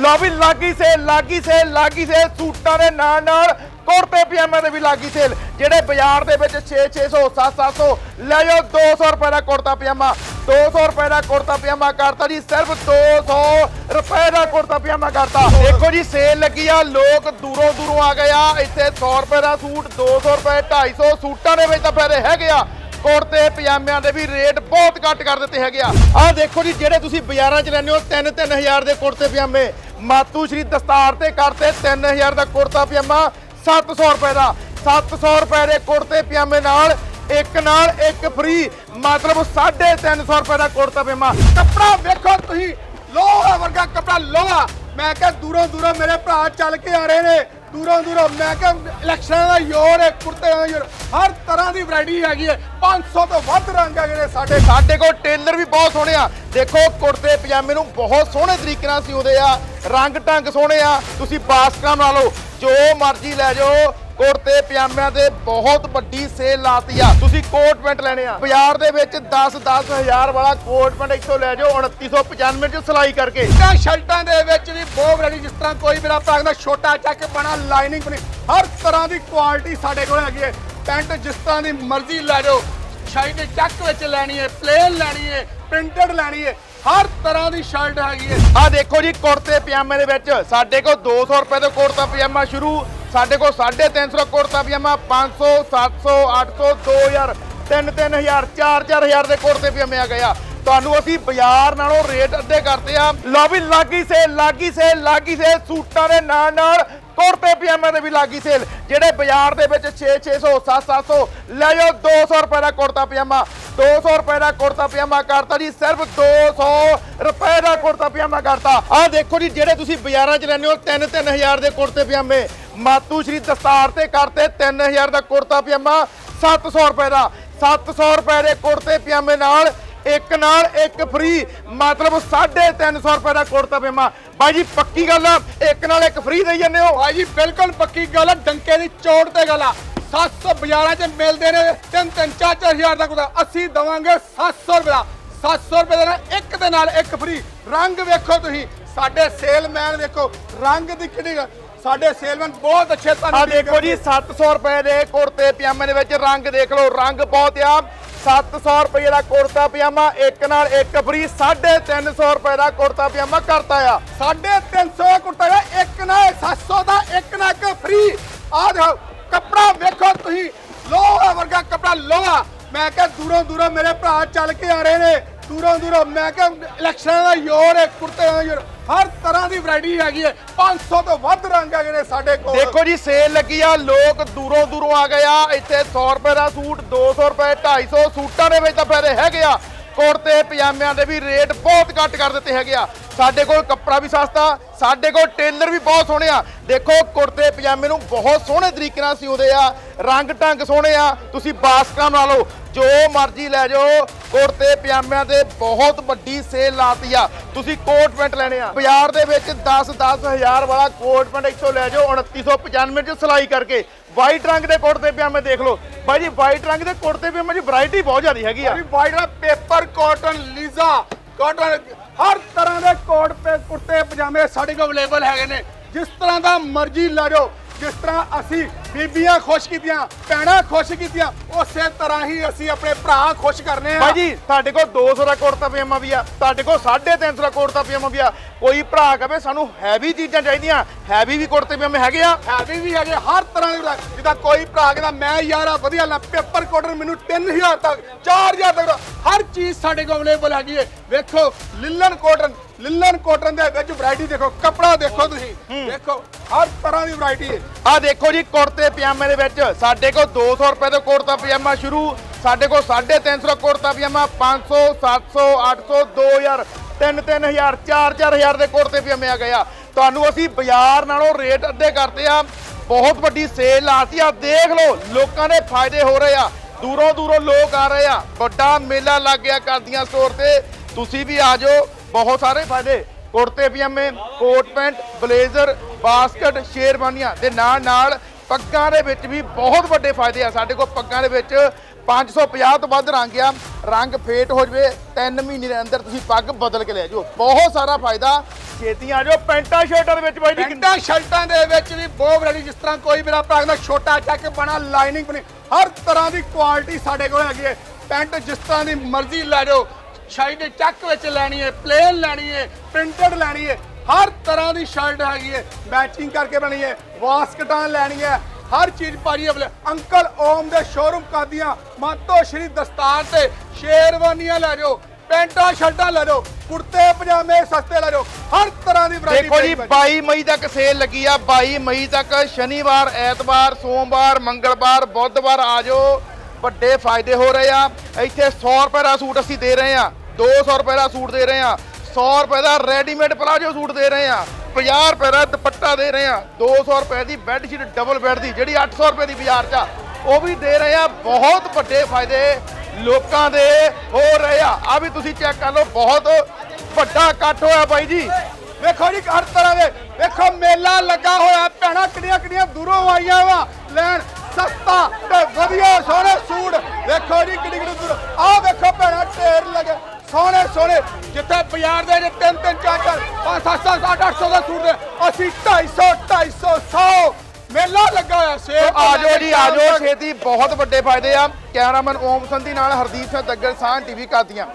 ਲਓ ਵੀ ਲਾਗੀ ਸੇਲ ਲਾਗੀ ਸੇਲ ਲਾਗੀ ਸੇਲ, ਸੂਟਾਂ ਦੇ ਨਾਲ ਨਾਲ ਕੁੜਤੇ ਪਜਾਮੇ ਦੇ ਵੀ ਲਾਗੀ ਸੇਲ। ਜਿਹੜੇ ਬਾਜ਼ਾਰ ਦੇ ਵਿੱਚ 6 600 7 700 ਲੈ ਜਾਓ 200 ਰੁਪਏ ਦਾ ਕੁੜਤਾ ਪਜਾਮਾ। 200 ਰੁਪਏ ਦਾ ਕੁੜਤਾ ਪਜਾਮਾ ਕਰਤਾ ਜੀ, ਸਿਰਫ 200 ਰੁਪਏ ਦਾ ਕੁੜਤਾ ਪਜਾਮਾ ਕਰਤਾ। ਦੇਖੋ ਜੀ, ਸੇਲ ਲੱਗੀ ਆ, ਲੋਕ ਦੂਰੋਂ ਦੂਰੋਂ ਆ ਗਏ ਆ। ਇੱਥੇ 100 ਰੁਪਏ ਦਾ ਸੂਟ 200 ਰੁਪਏ 250 ਸੂਟਾਂ ਦੇ ਵਿੱਚ ਤਾਂ ਫਾਇਦੇ ਹੈਗੇ ਆ। ਕੁੜਤੇ ਪਜਾਮਿਆਂ ਦੇ ਵੀ ਰੇਟ ਬਹੁਤ ਘੱਟ ਕਰ ਦਿੱਤੇ ਹੈਗੇ ਆ। ਆਹ ਦੇਖੋ ਜੀ, ਜਿਹੜੇ ਤੁਸੀਂ ਬਾਜ਼ਾਰਾਂ 'ਚ ਲੈਂਦੇ ਹੋ 3-3000 ਦੇ ਕੁੜਤੇ ਪਜਾਮੇ। ਮਾਤੂ ਸ਼੍ਰੀ ਦਸਤਾਰ ਤੇ ਕਰਤੇ 3000 ਦਾ ਕੁੜਤਾ ਪਜਾਮਾ 700 ਰੁਪਏ ਦਾ। 700 ਰੁਪਏ ਦੇ ਕੁੜਤੇ ਪਜਾਮੇ ਨਾਲ, ਇੱਕ ਨਾਲ ਇੱਕ ਫ੍ਰੀ ਮਤਲਬ 350 ਰੁਪਏ ਦਾ ਕੁੜਤਾ ਪਜਾਮਾ। ਕੱਪੜਾ ਵੇਖੋ ਤੁਸੀਂ, ਲੋਹਾ ਵਰਗਾ ਕੱਪੜਾ, ਲੋਹਾ। ਮੈਂ ਕਿਹਾ ਦੂਰੋਂ ਦੂਰੋਂ ਮੇਰੇ ਭਰਾ ਚੱਲ ਕੇ ਆ ਰਹੇ ਨੇ। ਦੂਰੋਂ ਦੂਰੋਂ ਮੈਂ ਕਿਹਾ ਇਲੈਕਸ਼ਨਾਂ ਦਾ ਯੋਰ ਹੈ ਕੁਰਤੇ ਦਾ ਯੋਰ ਹਰ ਤਰ੍ਹਾਂ ਦੀ ਵੈਰਾਈਟੀ ਹੈਗੀ ਹੈ। 500 ਤੋਂ ਵੱਧ ਰੰਗ ਹੈਗੇ ਜਿਹੜੇ ਸਾਡੇ। ਸਾਡੇ ਕੋਲ ਟੇਲਰ ਵੀ ਬਹੁਤ ਸੋਹਣੇ ਆ। ਦੇਖੋ, ਕੁੜਤੇ, ਪਜਾਮੇ ਨੂੰ ਬਹੁਤ ਸੋਹਣੇ ਤਰੀਕੇ ਨਾਲ ਸਿਉਂਦੇ ਆ। ਰੰਗ ਢੰਗ ਸੋਹਣੇ ਆ। ਤੁਸੀਂ ਬਾਸਕਰਾਂ ਬਣਾ ਲਓ। ਜੋ ਮਰਜ਼ੀ ਲੈ ਜਾਓ। ਕੁੜਤੇ ਪਜਾਮਿਆਂ ਤੇ ਬਹੁਤ ਵੱਡੀ ਸੇਲ ਲਾਤੀ ਆ। ਤੁਸੀਂ ਕੋਟ ਪੈਂਟ ਲੈਣੇ ਆ। ਬਾਜ਼ਾਰ ਦੇ ਵਿੱਚ 10 10000 ਵਾਲਾ ਕੋਟ ਪੈਂਟ ਇੱਥੋਂ ਲੈ ਜਾਓ 2995 ਚ ਸਿਲਾਈ ਕਰਕੇ। ਟੀਆਂ ਸ਼ਰਟਾਂ ਦੇ ਵਿੱਚ ਵੀ ਬਹੁਤ ਵੈਰਾਈਟੀ, ਜਿਸ ਤਰ੍ਹਾਂ ਕੋਈ ਮੇਰਾ ਭਰਾ ਕਹਿੰਦਾ ਛੋਟਾ ਚੱਕ ਬਣਾ ਲਾਈਨਿੰਗ ਬਣੀ। ਹਰ ਤਰ੍ਹਾਂ ਦੀ ਕੁਆਲਿਟੀ ਸਾਡੇ ਕੋਲ ਹੈਗੀ ਹੈ। ਪੈਂਟ ਜਿਸ ਤਰ੍ਹਾਂ ਦੀ ਮਰਜ਼ੀ ਲੈ ਜਾਓ। ਸ਼ਰਟ ਚੱਕ ਵਿੱਚ ਲੈਣੀ ਹੈ, ਪਲੇਨ ਲੈਣੀ ਹੈ, ਪ੍ਰਿੰਟਡ ਲੈਣੀ ਹੈ, ਹਰ ਤਰ੍ਹਾਂ ਦੀ ਸ਼ਰਟ ਹੈਗੀ ਹੈ। ਆ ਦੇਖੋ ਜੀ, ਕੁੜਤੇ ਪਜਾਮੇ ਦੇ ਵਿੱਚ ਸਾਡੇ ਕੋਲ 200 ਰੁਪਏ ਤੋਂ ਕੁੜਤਾ ਪਜਾਮਾ ਸ਼ੁਰੂ। ਸਾਡੇ ਕੋਲ 350 ਕੁੜਤਾ ਪਜਾਮਾ 500 700 800 2000 3 3000 4 4000 ਦੇ ਕੁੜਤੇ ਪਜਾਮੇ ਆ ਗਏ ਆ। ਤੁਹਾਨੂੰ ਅਸੀਂ ਬਾਜ਼ਾਰ ਨਾਲੋਂ ਰੇਟ ਅੱਧੇ ਕਰਦੇ ਆ। ਲਓ ਵੀ, ਲਾਗੀ ਸੇਲ ਲਾਗੀ ਸੇਲ ਲਾਗੀ ਸੇਲ ਸੂਟਾਂ ਦੇ ਨਾਲ ਨਾਲ ਕੁੜਤੇ ਪਜਾਮੇ ਦੇ ਵੀ ਲਾਗੀ ਸੇਲ ਜਿਹੜੇ ਬਾਜ਼ਾਰ ਦੇ ਵਿੱਚ 6 600 7 700 ਲੈ ਜਾਓ 200 ਰੁਪਏ ਦਾ ਕੁੜਤਾ ਪਜਾਮਾ। 200 ਰੁਪਏ ਦਾ ਕੁੜਤਾ ਪਜਾਮਾ ਕਰਤਾ ਜੀ, ਸਿਰਫ 200 ਰੁਪਏ ਦਾ ਕੁੜਤਾ ਪਜਾਮਾ ਕਰਤਾ। ਆਹ ਦੇਖੋ ਜੀ, ਜਿਹੜੇ ਤੁਸੀਂ ਬਾਜ਼ਾਰਾਂ 'ਚ ਲੈਂਦੇ ਹੋ 3-3000 ਦੇ ਕੁੜਤੇ ਪਜਾਮੇ। ਮਾਤੂ ਸ਼੍ਰੀ ਦਸਤਾਰ ਤੇ ਕਰਤੇ 3000 ਦਾ ਕੁੜਤਾ ਪਜਾਮਾ 700 ਰੁਪਏ ਦਾ। 700 ਰੁਪਏ ਦੇ ਕੁੜਤੇ ਪਜਾਮੇ ਨਾਲ, ਇੱਕ ਨਾਲ, ਇੱਕ ਫ੍ਰੀ ਮਤਲਬ 350 ਰੁਪਏ ਦਾ ਕੁੜਤਾ ਪਜਾਮਾ। ਬਾਈ ਜੀ, ਪੱਕੀ ਗੱਲ ਆ, ਇੱਕ ਨਾਲ ਇੱਕ ਫ੍ਰੀ ਦੇਈ ਜਾਂਦੇ ਹੋ। ਭਾਈ ਜੀ, ਬਿਲਕੁਲ ਪੱਕੀ ਗੱਲ ਹੈ ਡੰਕੇ ਦੀ ਚੋੜ ਤੇ ਗੱਲ ਆ। 700 ਬਾਜ਼ਾਰਾਂ 'ਚ ਮਿਲਦੇ ਨੇ ਤਿੰਨ ਤਿੰਨ ਚਾਰ ਚਾਰ ਹਜ਼ਾਰ ਦਾ ਕੁਦਾ ਅਸੀਂ ਦਵਾਂਗੇ 700 ਰੁਪਏ ਦਾ। 700 ਰੁਪਏ ਦੇ ਨਾਲ ਇੱਕ ਦੇ ਨਾਲ ਇੱਕ ਫ੍ਰੀ ਰੰਗ ਵੇਖੋ ਤੁਸੀਂ, ਸਾਡੇ ਸੇਲਮੈਨ ਵੇਖੋ, ਰੰਗ ਦੀ ਕਿਹੜੀ ਸਾਡੇ ਸੇਲਮੈਨ ਬਹੁਤ ਅੱਛੇ ਆ ਤੁਹਾਨੂੰ ਦੇਖੋ ਜੀ 700 ਰੁਪਏ ਦੇ ਕੁੜਤੇ ਪਜਾਮੇ ਦੇ ਵਿੱਚ ਰੰਗ ਦੇਖ ਲਓ ਰੰਗ ਬਹੁਤ ਆ 700 ਰੁਪਏ ਦਾ ਕੁੜਤਾ ਪਜਾਮਾ ਇੱਕ ਨਾਲ ਇੱਕ ਫ੍ਰੀ 350 ਰੁਪਏ ਦਾ ਕੁੜਤਾ ਪਜਾਮਾ ਕਰਤਾ ਆ। ਸਾਢੇ 300 ਕੁੱਟਾ ਹੈ ਇੱਕ ਨਾ 700 ਦਾ ਇੱਕ ਨਾ ਇੱਕ ਫ੍ਰੀ ਆ ਦੇਖੋ ਕੱਪੜਾ ਵੇਖੋ ਤੁਸੀਂ ਲੋਹਾ ਵਰਗਾ ਕੱਪੜਾ ਲੋਹਾ। ਮੈਂ ਕਿਹਾ ਦੂਰੋਂ ਦੂਰੋਂ ਮੇਰੇ ਭਰਾ ਚੱਲ ਕੇ ਆ ਰਹੇ ਨੇ। ਦੂਰੋਂ ਦੂਰੋਂ ਮੈਂ ਕਿਹਾ ਇਲੈਕਸ਼ਨਾਂ ਦਾ ਯੋਰ ਹੈ ਕੁਰਤੇ ਦਾ ਯੋਰ ਹਰ ਤਰ੍ਹਾਂ ਦੀ ਵੈਰਾਈਟੀ ਹੈਗੀ ਹੈ। 500 ਤੋਂ ਵੱਧ ਰੰਗ ਹੈਗੇ ਨੇ ਸਾਡੇ ਕੋਲ। ਦੇਖੋ ਜੀ ਸੇਲ ਲੱਗੀ ਆ। ਲੋਕ ਦੂਰੋਂ ਦੂਰੋਂ ਆ ਗਏ ਆ। ਇੱਥੇ 100 ਰੁਪਏ ਦਾ ਸੂਟ 200 ਰੁਪਏ 250 ਸੂਟਾਂ ਦੇ ਵਿੱਚ ਤਾਂ ਫਾਇਦੇ ਹੈਗੇ ਆ। ਕੁੜਤੇ ਪਜਾਮਿਆਂ ਦੇ ਵੀ ਰੇਟ ਬਹੁਤ ਘੱਟ ਕਰ ਦਿੱਤੇ ਹੈਗੇ ਆ। ਸਾਡੇ ਕੋਲ ਕੱਪੜਾ ਵੀ ਸਸਤਾ, ਸਾਡੇ ਕੋਲ ਟੇਲਰ ਵੀ ਬਹੁਤ ਸੋਹਣੇ ਆ। ਦੇਖੋ, ਕੁੜਤੇ, ਪਜਾਮੇ ਨੂੰ ਬਹੁਤ ਸੋਹਣੇ ਤਰੀਕੇ ਨਾਲ ਸਿਉਂਦੇ ਆ, ਰੰਗ ਢੰਗ ਸੋਹਣੇ ਆ। ਤੁਸੀਂ ਬਾਸਕਾਂ ਬਣਾ ਲਓ, ਜੋ ਮਰਜ਼ੀ ਲੈ ਜਾਓ, ਕੁੜਤੇ, ਪਜਾਮਿਆਂ ਤੇ ਬਹੁਤ ਵੱਡੀ ਸੇਲ ਲਾਤੀ ਆ। ਤੁਸੀਂ ਕੋਟ ਪੈਂਟ ਲੈਣੇ ਆ। ਬਾਜ਼ਾਰ ਦੇ ਵਿੱਚ 10 10000 ਵਾਲਾ ਕੋਟ ਪੈਂਟ ਇੱਥੋਂ ਲੈ ਜਾਓ 2995 ਚ ਸਿਲਾਈ ਕਰਕੇ। ਵਾਈਟ ਰੰਗ ਦੇ ਕੁੜਤੇ ਪਜਾਮੇ ਦੇਖ ਲਓ। ਬਾਈ ਜੀ, ਵਾਈਟ ਰੰਗ ਦੇ ਕੁੜਤੇ ਪਜਾਮੇ ਦੀ ਵੈਰਾਈਟੀ ਬਹੁਤ ਜ਼ਿਆਦਾ ਹੈਗੀ ਆ। ਅਭੀ ਵਾਈਟ ਦਾ ਪੇਪਰ ਕਾਟਨ ਲੀਜ਼ਾ ਕਾਟਨ ਹਰ ਤਰ੍ਹਾਂ ਦੇ ਕੋਟ ਪੇ ਕੁਰਤੇ ਪਜਾਮੇ ਸਾਡੇ ਕੋਲ ਅਵੇਲੇਬਲ ਹੈਗੇ ਨੇ। ਜਿਸ ਤਰ੍ਹਾਂ ਦਾ ਮਰਜ਼ੀ ਲੈ ਜਾਓ, ਜਿਸ ਤਰ੍ਹਾਂ ਅਸੀਂ ਬੀਬੀਆਂ ਖੁਸ਼ ਕੀਤੀਆਂ ਭੈਣਾਂ ਖੁਸ਼ ਕੀਤੀਆਂ ਉਸੇ ਤਰ੍ਹਾਂ ਹੀ ਅਸੀਂ ਆਪਣੇ ਭਰਾ ਖੁਸ਼ ਕਰਨੇ ਆ। ਬਾਈ ਜੀ ਤੁਹਾਡੇ ਕੋਲ 200 ਦਾ ਕੁੜਤਾ ਪਜਾਮਾ ਵੀ ਆ ਤੁਹਾਡੇ ਕੋਲ 350 ਦਾ ਕੁੜਤਾ ਪਜਾਮਾ ਵੀ ਆ। ਕੋਈ ਭਰਾ ਕਹੇ ਸਾਨੂੰ ਹੈਵੀ ਚੀਜ਼ਾਂ ਚਾਹੀਦੀਆਂ ਹੈਵੀ ਵੀ ਕੁੜਤੇ ਪਜਾਮੇ ਹੈਗੇ ਆ। ਹੈਵੀ ਵੀ ਹੈਗੇ ਹਰ ਤਰ੍ਹਾਂ ਦੇ। ਜਿੱਦਾਂ ਕੋਈ ਭਰਾ ਕਹਿੰਦਾ ਮੈਂ ਯਾਰ ਆ ਵਧੀਆ ਲਾ ਪੇਪਰ ਕਾਟਨ ਮੈਨੂੰ 3000 ਤੱਕ 4000 ਤੱਕ ਹਰ ਚੀਜ਼ ਸਾਡੇ ਕੋਲ ਅਵੇਲੇਬਲ ਹੈਗੀ ਹੈ ਵੇਖੋ ਲਿਲਨ ਕਾਟਨ ਲਿਲਨ ਕਾਟਨ ਦੇ ਵਿੱਚ ਵੈਰਾਈਟੀ ਦੇਖੋ ਕੱਪੜਾ ਦੇਖੋ ਤੁਸੀਂ। ਦੇਖੋ ਹਰ ਤਰ੍ਹਾਂ ਦੀ ਵੈਰਾਈਟੀ ਹੈ ਆ ਦੇਖੋ ਜੀ ਕੁੜਤੇ ਪਜਾਮੇ ਦੇ ਵਿੱਚ। ਸਾਡੇ ਕੋਲ 200 ਰੁਪਏ ਤੋਂ ਕੁੜਤਾ ਪਜਾਮਾ ਸ਼ੁਰੂ, ਸਾਡੇ ਕੋਲ 350 ਕੁੜਤਾ ਪਜਾਮਾ 500 700 800 2000 3 3000 4 4000 ਦੇ ਕੁੜਤੇ ਪਜਾਮੇ ਆ ਗਏ ਆ। ਤੁਹਾਨੂੰ ਅਸੀਂ ਬਾਜ਼ਾਰ ਨਾਲੋਂ ਰੇਟ ਅੱਧੇ ਕਰਤੇ ਆ। ਬਹੁਤ ਵੱਡੀ ਸੇਲ ਲਾਤੀ ਆ। ਦੇਖ ਲਓ, ਲੋਕਾਂ ਦੇ ਫਾਇਦੇ ਹੋ ਰਹੇ ਆ। ਦੂਰੋਂ ਦੂਰੋਂ ਲੋਕ ਆ ਰਹੇ ਆ। ਵੱਡਾ ਮੇਲਾ ਲੱਗ ਗਿਆ ਕਰਦੀਆਂ ਸਟੋਰ ਤੇ। ਤੁਸੀਂ ਵੀ ਆ ਜਾਓ। ਬਹੁਤ ਸਾਰੇ ਫਾਇਦੇ। ਕੁੜਤੇ ਪਜਾਮੇ, ਕੋਟ ਪੈਂਟ, ਬਲੇਜ਼ਰ, ਬਾਸਕਟ, ਸ਼ੇਰਵਾਨੀਆਂ। ਦੇ ਨਾਲ ਨਾਲ ਪੱਗਾਂ ਦੇ ਵਿੱਚ ਵੀ ਬਹੁਤ ਵੱਡੇ ਫਾਇਦੇ ਆ। ਸਾਡੇ ਕੋਲ ਪੱਗਾਂ ਦੇ ਵਿੱਚ 550 ਤੋਂ ਵੱਧ ਰੰਗ ਆ। ਰੰਗ ਫੇਟ ਹੋ ਜਵੇ 3 ਮਹੀਨੇ ਦੇ ਅੰਦਰ ਤੁਸੀਂ ਪੱਗ ਬਦਲ ਕੇ ਲੈ ਜਾਓ। ਬਹੁਤ ਸਾਰਾ ਫਾਇਦਾ। ਛੇਤੀ ਆ ਜਾਓ ਪੈਂਟਾਂ ਸ਼ਰਟਾਂ ਦੇ ਵਿੱਚ ਬਾਈ ਜੀ। ਪੈਂਟਾਂ ਸ਼ਰਟਾਂ ਦੇ ਵਿੱਚ ਵੀ ਬਹੁਤ ਵੈਰਾਈਟੀ ਜਿਸ ਤਰ੍ਹਾਂ ਕੋਈ ਮੇਰਾ ਭਰਾ ਦਾ ਛੋਟਾ ਚੱਕ ਬਣਾ ਲਾਈਨਿੰਗ ਬਣੀ। ਹਰ ਤਰ੍ਹਾਂ ਦੀ ਕੁਆਲਿਟੀ ਸਾਡੇ ਕੋਲ ਹੈਗੀ ਹੈ। ਪੈਂਟ ਜਿਸ ਤਰ੍ਹਾਂ ਦੀ ਮਰਜ਼ੀ ਲੈ ਜਾਓ। ਸ਼ਾਈ ਦੇ ਚੱਕ ਵਿੱਚ ਲੈਣੀ ਹੈ ਪਲੇਨ ਲੈਣੀ ਹੈ ਪ੍ਰਿੰਟਡ ਲੈਣੀ ਹੈ। ਹਰ ਤਰ੍ਹਾਂ ਦੀ ਸ਼ਰਟ ਹੈਗੀ ਹੈ ਮੈਚਿੰਗ ਕਰਕੇ ਬਣੀ ਹੈ ਵਾਸਕਟਾਂ ਲੈਣੀ ਹੈ ਹਰ ਚੀਜ਼ ਭਾਜੀ ਅਵਲੇ ਅੰਕਲ ਓਮ ਦੇ ਸ਼ੋਰੂਮ ਕਾਦੀਆਂ ਮਾਤੋ ਸ਼੍ਰੀ ਦਸਤਾਰ ਤੇ ਸ਼ੇਰਵਾਨੀਆਂ ਲੈ ਜਾਓ ਪੈਂਟਾਂ ਸ਼ਰਟਾਂ ਲੈ ਜਾਓ ਕੁੜਤੇ ਪਜਾਮੇ ਸਸਤੇ ਲੈ ਜਾਓ ਹਰ ਤਰ੍ਹਾਂ ਦੀ ਵੈਰਾਈਟੀ ਦੇਖੋ ਜੀ 22 ਮਈ ਤੱਕ ਸੇਲ ਲੱਗੀ ਆ 22 ਮਈ ਤੱਕ ਸ਼ਨੀਵਾਰ ਐਤਵਾਰ ਸੋਮਵਾਰ ਮੰਗਲਵਾਰ ਬੁੱਧਵਾਰ ਆ ਜਾਓ। ਵੱਡੇ ਫਾਇਦੇ ਹੋ ਰਹੇ ਆ। ਇੱਥੇ 100 ਰੁਪਏ ਦਾ ਸੂਟ ਅਸੀਂ ਦੇ ਰਹੇ ਆ 200 ਰੁਪਏ ਦਾ ਸੂਟ ਦੇ ਰਹੇ ਆ। 100 ਰੁਪਏ ਦਾ ਰੈਡੀਮੇਡ ਪਲਾਜੋ ਸੂਟ ਦੇ ਰਹੇ ਆ। 50 ਰੁਪਏ ਦਾ ਦੁਪੱਟਾ ਦੇ ਰਹੇ ਆ। 200 ਰੁਪਏ ਦੀ ਬੈੱਡ ਸ਼ੀਟ ਡਬਲ ਬੈੱਡ ਦੀ, ਜਿਹੜੀ 800 ਰੁਪਏ ਦੀ ਬਾਜ਼ਾਰ 'ਚ ਉਹ ਵੀ ਦੇ ਰਹੇ ਆ ਬਹੁਤ ਵੱਡੇ ਫਾਇਦੇ ਲੋਕਾਂ ਦੇ ਹੋ ਰਹੇ ਆ। ਆ ਵੀ ਤੁਸੀਂ ਚੈੱਕ ਕਰ ਲਓ, ਬਹੁਤ ਵੱਡਾ ਇਕੱਠ ਹੋਇਆ ਬਾਈ ਜੀ। ਵੇਖੋ ਜੀ, ਹਰ ਤਰ੍ਹਾਂ ਦੇ, ਵੇਖੋ, ਮੇਲਾ ਲੱਗਾ ਹੋਇਆ। ਭੈਣਾਂ ਕਿੰਨੀਆਂ ਕਿੰਨੀਆਂ ਦੂਰੋਂ ਆਈਆਂ ਵਾ। ਲੈਣ ਸਸਤਾ ਤੇ ਵਧੀਆ ਸੋਹਣੇ ਸੂਟ। ਵੇਖੋ ਜੀ ਕਿੰਨੀ ਕਿੰਨੀ ਦੂਰ। ਆਹ ਵੇਖੋ ਭੈਣਾਂ, ਢੇਰ ਲੱਗੇ। ਸੋਹਣੇ ਸੋਹਣੇ ਜਿੱਥੇ ਬਾਜ਼ਾਰ ਦੇ ਵਿੱਚ ਤਿੰਨ ਤਿੰਨ ਚਾਰ ਚਾਰ ਪੰਜ ਸੱਤ ਸੱਤ ਅੱਠ ਅੱਠ ਸੌ ਦਾ ਸੂਟ ਦੇ ਅਸੀਂ 250 250 100 ਮੇਲਾ ਲੱਗਾ ਹੋਇਆ ਸੇਬ ਆ ਜਾਓ ਜੀ ਆ ਜਾਓ। ਛੇਤੀ ਬਹੁਤ ਵੱਡੇ ਫਾਇਦੇ ਆ। ਕੈਮਰਾਮੈਨ ਓਮ ਸੰਧੀ ਨਾਲ ਹਰਦੀਪ ਸਿੰਘ ਦੱਗਲ ਸਾਹ ਟੀਵੀ ਕਾਦੀਆਂ